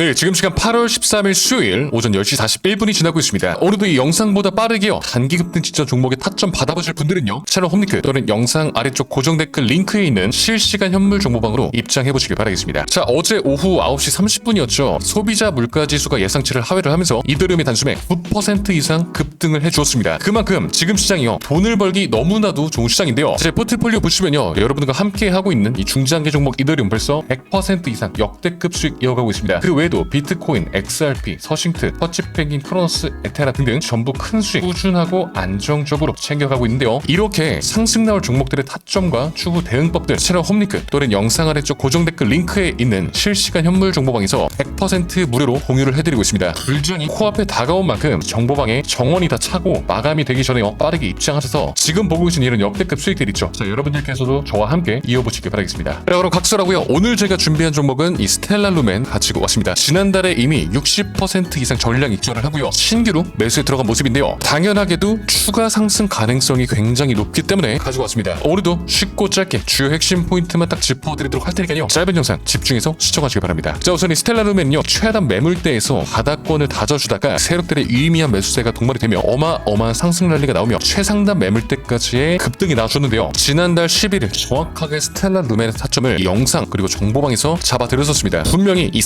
네, 지금 시간 8월 13일 수요일 오전 10시 41분이 지나고 있습니다. 오늘도 이 영상보다 빠르게요. 단기 급등 직전 종목에 타점 받아보실 분들은요. 채널 홈링크 또는 영상 아래쪽 고정 댓글 링크에 있는 실시간 현물 정보방으로 입장해 보시길 바라겠습니다. 자, 어제 오후 9시 30분이었죠. 소비자 물가 지수가 예상치를 하회를 하면서 이더리움의 단숨에 9% 이상 급등을 해 주었습니다. 그만큼 지금 시장이요. 돈을 벌기 너무나도 좋은 시장인데요. 제 포트폴리오 보시면요. 여러분들과 함께 하고 있는 이 중장기 종목 이더리움 벌써 100% 이상 역대급 수익 이어가고 있습니다. 그외 에도 비트코인, XRP, 서싱트, 터치penguin, 크로노스, 에테라 등등 전부 큰 수익 꾸준하고 안정적으로 챙겨가고 있는데요. 이렇게 상승 나올 종목들의 타점과 추후 대응법들 채널 홈링크 또는 영상 아래 쪽 고정 댓글 링크에 있는 실시간 현물 정보방에서 100% 무료로 공유를 해드리고 있습니다. 불전이 코앞에 다가온 만큼 정보방에 정원이 다 차고 마감이 되기 전에요. 빠르게 입장하셔서 지금 보고 계신 이런 역대급 수익들 있죠. 자 여러분들께서도 저와 함께 이어보시길 바라겠습니다. 자, 그럼 각설하고요. 오늘 제가 준비한 종목은 이 스텔라 루멘 가지고 왔습니다. 지난달에 이미 60% 이상 전량 입절을 하고요. 신규로 매수에 들어간 모습인데요. 당연하게도 추가 상승 가능성이 굉장히 높기 때문에 가지고 왔습니다. 오늘도 쉽고 짧게 주요 핵심 포인트만 딱 짚어드리도록 할 테니까요. 짧은 영상 집중해서 시청하시기 바랍니다. 자 우선 이 스텔라 루멘은요. 최단 매물대에서 바닥권을 다져주다가 세력들의 유의미한 매수세가 동반이 되며 어마어마한 상승 랠리가 나오며 최상단 매물대까지의 급등이 나와줬는데요. 지난달 11일 정확하게 스텔라 루멘의 타점을 이 영상 그리고 정보방에서 잡아드렸었습니다. 분명히 이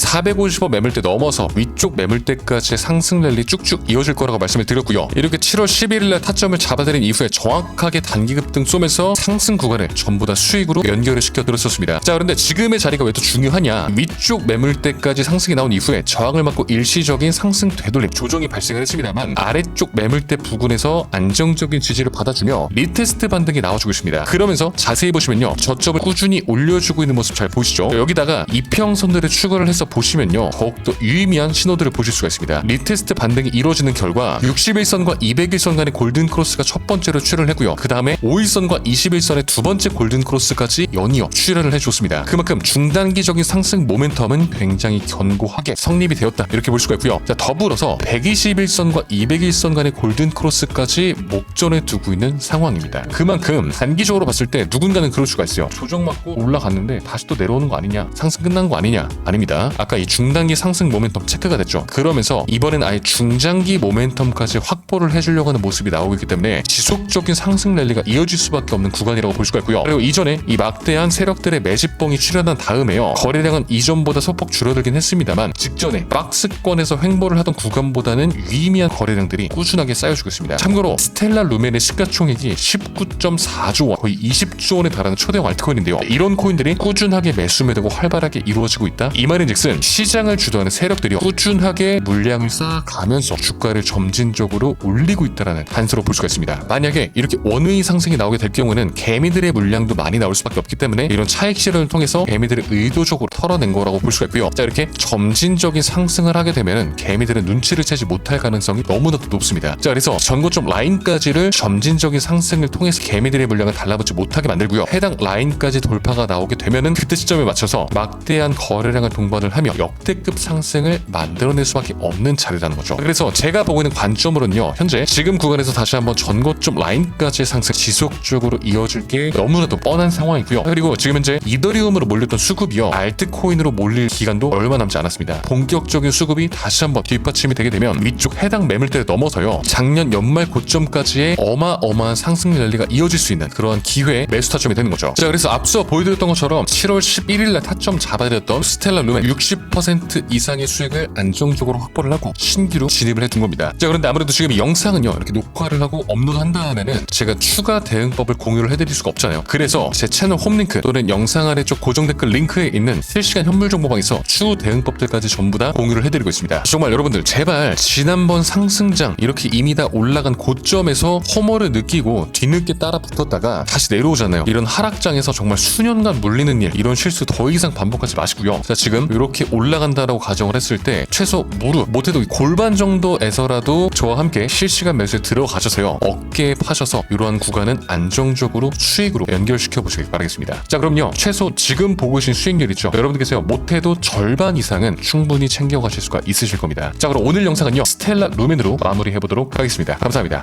450원 매물대 넘어서 위쪽 매물대까지의 상승 랠리 쭉쭉 이어질 거라고 말씀을 드렸고요. 이렇게 7월 11일날 타점을 잡아드린 이후에 정확하게 단기 급등 쏘면서 상승 구간을 전부 다 수익으로 연결을 시켜드렸었습니다. 자 그런데 지금의 자리가 왜 또 중요하냐? 위쪽 매물대까지 상승이 나온 이후에 저항을 맞고 일시적인 상승 되돌림 조정이 발생을 했습니다만 아래쪽 매물대 부근에서 안정적인 지지를 받아주며 리테스트 반등이 나와주고 있습니다. 그러면서 자세히 보시면요 저점을 꾸준히 올려주고 있는 모습 잘 보시죠. 여기다가 이평선들을 추가를 해서 보시면요 더욱더 유의미한 신호들을 보실 수가 있습니다. 리테스트 반등이 이루어지는 결과 61선과 200일선 간의 골든 크로스가 첫 번째로 출현을 했고요. 그 다음에 5일선과 21선의 두 번째 골든 크로스까지 연이어 출현을 해줬습니다. 그만큼 중단기적인 상승 모멘텀은 굉장히 견고하게 성립이 되었다 이렇게 볼 수가 있고요. 자 더불어서 121선과 200일선 간의 골든 크로스까지 목전에 두고 있는 상황입니다. 그만큼 단기적으로 봤을 때 누군가는 그럴 수가 있어요. 조정 맞고 올라갔는데 다시 또 내려오는 거 아니냐? 상승 끝난 거 아니냐? 아닙니다. 아까 이 중 단기 상승 모멘텀 체크가 됐죠. 그러면서 이번엔 아예 중장기 모멘텀까지 확보를 해주려고 하는 모습이 나오고 있기 때문에 지속적인 상승 랠리가 이어질 수밖에 없는 구간이라고 볼 수가 있고요. 그리고 이전에 이 막대한 세력들의 매집봉이 출현한 다음에요. 거래량은 이전보다 소폭 줄어들긴 했습니다만 직전에 박스권에서 횡보를 하던 구간보다는 유의미한 거래량들이 꾸준하게 쌓여주고 있습니다. 참고로 스텔라 루멘의 시가총액이 19.4조 원, 거의 20조 원에 달하는 초대형 알트코인인데요. 이런 코인들이 꾸준하게 매수 매도가 활발하게 이루어지고 있다. 이 말인즉슨 시장 을 주도하는 세력들이 꾸준하게 물량을 쌓아가면서 주가를 점진적으로 올리고 있다라는 단서로 볼 수가 있습니다. 만약에 이렇게 원의 상승이 나오게 될 경우는 개미들의 물량도 많이 나올 수밖에 없기 때문에 이런 차익 실현을 통해서 개미들을 의도적으로 털어낸 거라고 볼 수가 있고요. 자 이렇게 점진적인 상승을 하게 되면 개미들은 눈치를 채지 못할 가능성이 너무나도 높습니다. 자 그래서 전고점 라인까지를 점진적인 상승을 통해서 개미들의 물량을 달라붙지 못하게 만들고요. 해당 라인까지 돌파가 나오게 되면은 그때 시점에 맞춰서 막대한 거래량을 동반을 하며 역대 급 상승을 만들어낼 수밖에 없는 자리라는 거죠. 그래서 제가 보고 있는 관점으로는요. 현재 지금 구간에서 다시 한번 전고점 라인까지의 상승 지속적으로 이어질 게 너무나도 뻔한 상황이고요. 그리고 지금 현재 이더리움으로 몰렸던 수급이요. 알트코인으로 몰릴 기간도 얼마 남지 않았습니다. 본격적인 수급이 다시 한번 뒷받침이 되게 되면 위쪽 해당 매물대를 넘어서요. 작년 연말 고점까지의 어마어마한 상승 랠리가 이어질 수 있는 그러한 기회 매수 타점이 되는 거죠. 자, 그래서 앞서 보여드렸던 것처럼 7월 11일 날 타점 잡아드렸던 스텔라 루멘 60% 이상의 수익을 안정적으로 확보를 하고 신규로 진입을 해둔 겁니다. 자, 그런데 아무래도 지금 이 영상은요. 이렇게 녹화를 하고 업로드한 다음에는 제가 추가 대응법을 공유를 해드릴 수가 없잖아요. 그래서 제 채널 홈링크 또는 영상 아래쪽 고정 댓글 링크에 있는 실시간 현물 정보방에서 추후 대응법들까지 전부 다 공유를 해드리고 있습니다. 정말 여러분들 제발 지난번 상승장 이렇게 이미 다 올라간 고점에서 허물을 느끼고 뒤늦게 따라 붙었다가 다시 내려오잖아요. 이런 하락장에서 정말 수년간 물리는 일 이런 실수 더 이상 반복하지 마시고요. 자 지금 이렇게 올라간 다라고 가정을 했을 때 최소 무릎 못해도 이 골반 정도에서라도 저와 함께 실시간 매수에 들어가셔서요. 어깨에 파셔서 이러한 구간은 안정적으로 수익으로 연결시켜 보시길 바라겠습니다. 자 그럼요. 최소 지금 보고 계신 수익률 있죠. 여러분들께서요. 못해도 절반 이상은 충분히 챙겨가실 수가 있으실 겁니다. 자 그럼 오늘 영상은요. 스텔라 루멘으로 마무리해 보도록 하겠습니다. 감사합니다.